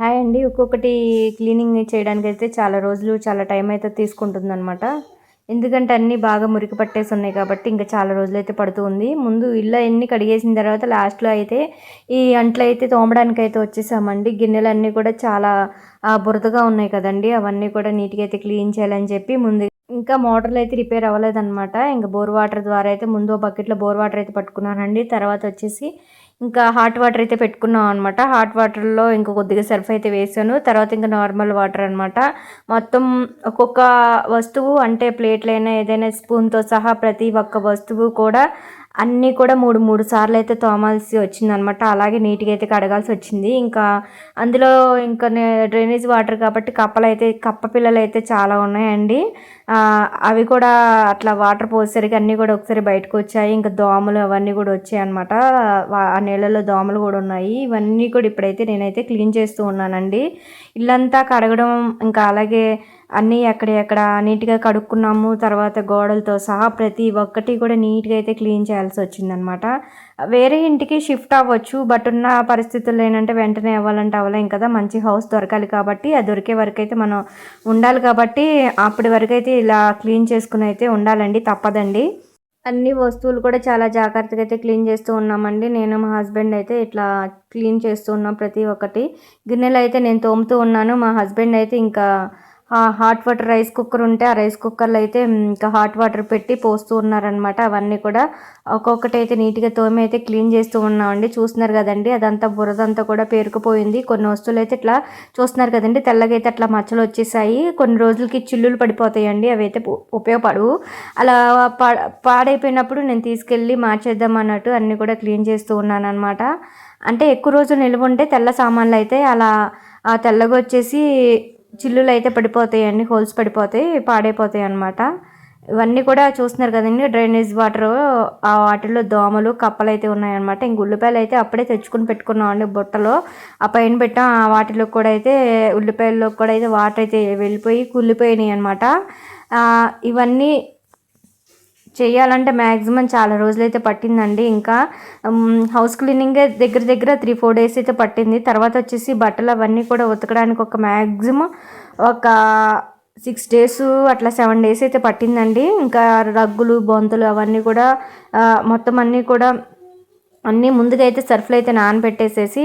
Hi అండి. ఒక్కొక్కటి cleaning చేయడానికి అయితే చాలా రోజులు చాలా టైం అయితే తీసుకుంటుంది అనమాట ఎందుకంటే అన్నీ బాగా మురికి పట్టేసి ఉన్నాయి కాబట్టి ఇంకా చాలా రోజులు అయితే పడుతుంది ముందు ఇల్లు అన్ని కడిగేసిన తర్వాత లాస్ట్లో అయితే ఈ అంట్లు అయితే తోమడానికి అయితే వచ్చేసామండి. గిన్నెలు అన్నీ కూడా చాలా బురదగా ఉన్నాయి కదండి. అవన్నీ కూడా నీట్గా అయితే క్లీన్ చేయాలని చెప్పి ముందు ఇంకా మోటార్లు అయితే రిపేర్ అవ్వలేదన్నమాట. ఇంకా బోర్ వాటర్ ద్వారా అయితే ముందు ఓ బకెట్లో బోర్ వాటర్ అయితే పట్టుకున్నానండి. తర్వాత వచ్చేసి ఇంకా హాట్ వాటర్ అయితే పెట్టుకున్నాం అనమాట హాట్ వాటర్లో ఇంకా కొద్దిగా సర్ఫ్ అయితే వేసాను. తర్వాత ఇంకా నార్మల్ వాటర్ అనమాట మొత్తం ఒక్కొక్క వస్తువు అంటే ప్లేట్లైనా ఏదైనా స్పూన్తో సహా ప్రతి ఒక్క వస్తువు కూడా అన్నీ కూడా మూడు మూడు సార్లు అయితే తోమాల్సి వచ్చిందనమాట. అలాగే నీట్గా అయితే కడగాల్సి వచ్చింది. ఇంకా అందులో ఇంకా నే- డ్రైనేజ్ వాటర్ కాబట్టి కప్పలు అయితే కప్ప పిల్లలు అయితే చాలా ఉన్నాయండి. అవి కూడా అట్లా వాటర్ పోసేసరికి అన్నీ కూడా ఒకసారి బయటకు వచ్చాయి ఇంకా దోమలు అవన్నీ కూడా వచ్చాయి అనమాట ఆ నీళ్ళలో దోమలు కూడా ఉన్నాయి. ఇవన్నీ కూడా ఇప్పుడైతే నేనైతే క్లీన్ చేస్తూ ఉన్నానండి. ఇల్లంతా కడగడం ఇంకా అలాగే అన్నీ ఎక్కడెక్కడ ఎక్కడ నీట్గా కడుక్కున్నాము. తర్వాత గోడలతో సహా ప్రతి ఒక్కటి కూడా నీట్గా అయితే క్లీన్ చేయాల్సి వచ్చిందనమాట. వేరే ఇంటికి షిఫ్ట్ అవ్వచ్చు. బట్ ఉన్న పరిస్థితుల్లో ఏంటంటే వెంటనే అవ్వాలంటే అవ్వలేం కదా. మంచి హౌస్ దొరకాలి కాబట్టి అది దొరికే వరకు అయితే మనం ఉండాలి కాబట్టి అప్పటి వరకు అయితే ఇలా క్లీన్ చేసుకుని అయితే ఉండాలండి. తప్పదండి. అన్ని వస్తువులు కూడా చాలా జాగ్రత్తగా అయితే క్లీన్ చేస్తూ ఉన్నామండి. నేను మా హస్బెండ్ అయితే ఇట్లా క్లీన్ చేస్తూ ఉన్నాం ప్రతి ఒక్కటి. గిన్నెలు అయితే నేను తోముతూ ఉన్నాను. మా హస్బెండ్ అయితే ఇంకా హాట్ వాటర్ రైస్ కుక్కర్ ఉంటే ఆ రైస్ కుక్కర్లో అయితే ఇంకా హాట్ వాటర్ పెట్టి పోస్తూ ఉన్నారనమాట అవన్నీ కూడా ఒక్కొక్కటి అయితే నీట్గా తోమి అయితే క్లీన్ చేస్తూ ఉన్నామండి. చూస్తున్నారు కదండి అదంతా బురదంతా కూడా పేరుకుపోయింది. కొన్ని వస్తువులు అయితే ఇట్లా చూస్తున్నారు కదండి తెల్లగా అయితే అట్లా మచ్చలు వచ్చేసాయి. కొన్ని రోజులకి చిల్లులు పడిపోతాయండి అవి అయితే ఉపయోగపడవు. అలా పా పాడైపోయినప్పుడు నేను తీసుకెళ్ళి మార్చేద్దాం అన్నట్టు అన్నీ కూడా క్లీన్ చేస్తూ ఉన్నాను అనమాట అంటే ఎక్కువ రోజులు నిల్వ ఉంటే తెల్ల సామాన్లు అయితే అలా తెల్లగా వచ్చేసి చిల్లులు అయితే పడిపోతాయండి హోల్స్ పడిపోతాయి పాడైపోతాయి అనమాట ఇవన్నీ కూడా చూస్తున్నారు కదండి డ్రైనేజ్ వాటర్ ఆ వాటిలో దోమలు కప్పలు అయితే ఉన్నాయన్నమాట. ఇంక ఉల్లిపాయలు అయితే అప్పుడే తెచ్చుకుని పెట్టుకున్నాం అండి బుట్టలో. ఆ పైన పెట్టాం ఆ వాటిలో కూడా అయితే ఉల్లిపాయల్లో కూడా అయితే వాటర్ అయితే వెళ్ళిపోయి కుళ్ళిపోయినాయి అనమాట ఇవన్నీ చేయాలంటే మ్యాక్సిమం చాలా రోజులైతే పట్టిందండి. ఇంకా హౌస్ క్లీనింగే దగ్గర దగ్గర త్రీ ఫోర్ డేస్ అయితే పట్టింది. తర్వాత వచ్చేసి బట్టలు అవన్నీ కూడా ఉతకడానికి ఒక మ్యాక్సిమం ఒక సిక్స్ డేస్ అట్లా సెవెన్ డేస్ అయితే పట్టిందండి. ఇంకా రగ్గులు బొంతలు అవన్నీ కూడా మొత్తం అన్నీ కూడా అన్నీ ముందుగా అయితే సర్ఫ్లు అయితే నానబెట్టేసేసి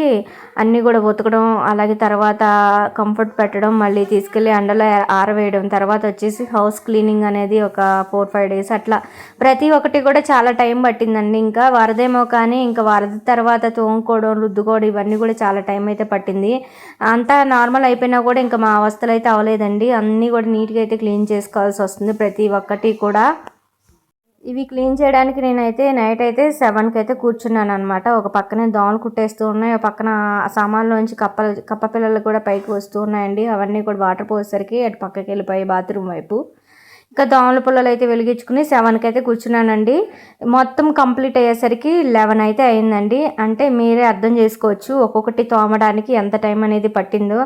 అన్నీ కూడా ఉతకడం అలాగే తర్వాత కంఫర్ట్ పెట్టడం మళ్ళీ తీసుకెళ్ళి ఎండలో ఆరవేయడం. తర్వాత వచ్చేసి హౌస్ క్లీనింగ్ అనేది ఒక ఫోర్ ఫైవ్ డేస్ అట్లా. ప్రతి ఒక్కటి కూడా చాలా టైం పట్టిందండి. ఇంకా వరదేమో కానీ ఇంకా వరద తర్వాత తోముకోవడం రుద్దుకోవడం ఇవన్నీ కూడా చాలా టైం అయితే పట్టింది. అంతా నార్మల్ అయిపోయినా కూడా ఇంకా మా అవస్థలు అయితే అవ్వలేదండి అన్నీ కూడా నీట్గా అయితే క్లీన్ చేసుకోవాల్సి వస్తుంది ప్రతి ఒక్కటి కూడా. ఇవి క్లీన్ చేయడానికి నేనైతే నైట్ అయితే సెవెన్కి అయితే కూర్చున్నాను అనమాట ఒక పక్కనే దోమలు కుట్టేస్తూ ఉన్నాయి. ఒక పక్కన సామాన్లోంచి కప్ప కప్ప పిల్లలు కూడా పైకి వస్తూ ఉన్నాయండి. అవన్నీ కూడా వాటర్ పోసేసరికి అటు పక్కకి వెళ్ళిపోయి బాత్రూమ్ వైపు. ఇంకా దోమల పుల్లలు అయితే వెలిగించుకుని సెవెన్కి అయితే కూర్చున్నానండి. మొత్తం కంప్లీట్ అయ్యేసరికి లెవెన్ అయితే అయిందండి. అంటే మీరే అర్థం చేసుకోవచ్చు ఒక్కొక్కటి తోమడానికి ఎంత టైం అనేది పట్టిందో.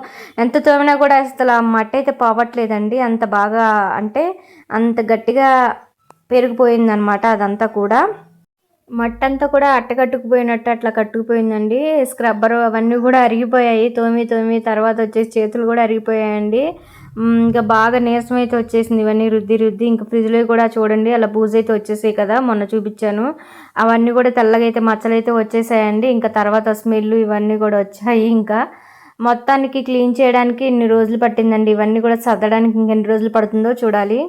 ఎంత తోమినా కూడా అసలు ఆ మట్టి అయితే పోవట్లేదండి. అంత బాగా అంటే అంత గట్టిగా పెరిగిపోయిందనమాట అదంతా కూడా. మట్టంతా అంతా కూడా అట్టకట్టుకుపోయినట్టు అట్లా కట్టుకుపోయిందండి. స్క్రబ్బర్ అవన్నీ కూడా అరిగిపోయాయి. తోమి తోమి తర్వాత వచ్చేసి చేతులు కూడా అరిగిపోయాయండి. ఇంకా బాగా నీరసం అయితే వచ్చేసింది ఇవన్నీ రుద్ది రుద్ది ఇంకా ఫ్రిడ్జ్లో కూడా చూడండి అలా బూజ్ అయితే వచ్చేసాయి కదా మొన్న చూపించాను. అవన్నీ కూడా తెల్లగా అయితే వచ్చేసాయండి. ఇంకా తర్వాత స్మెల్ ఇవన్నీ కూడా వచ్చాయి ఇంకా. మొత్తానికి క్లీన్ చేయడానికి ఇన్ని రోజులు పట్టిందండి? ఇవన్నీ కూడా సర్దడానికి ఇంకెన్ని రోజులు పడుతుందో చూడాలి.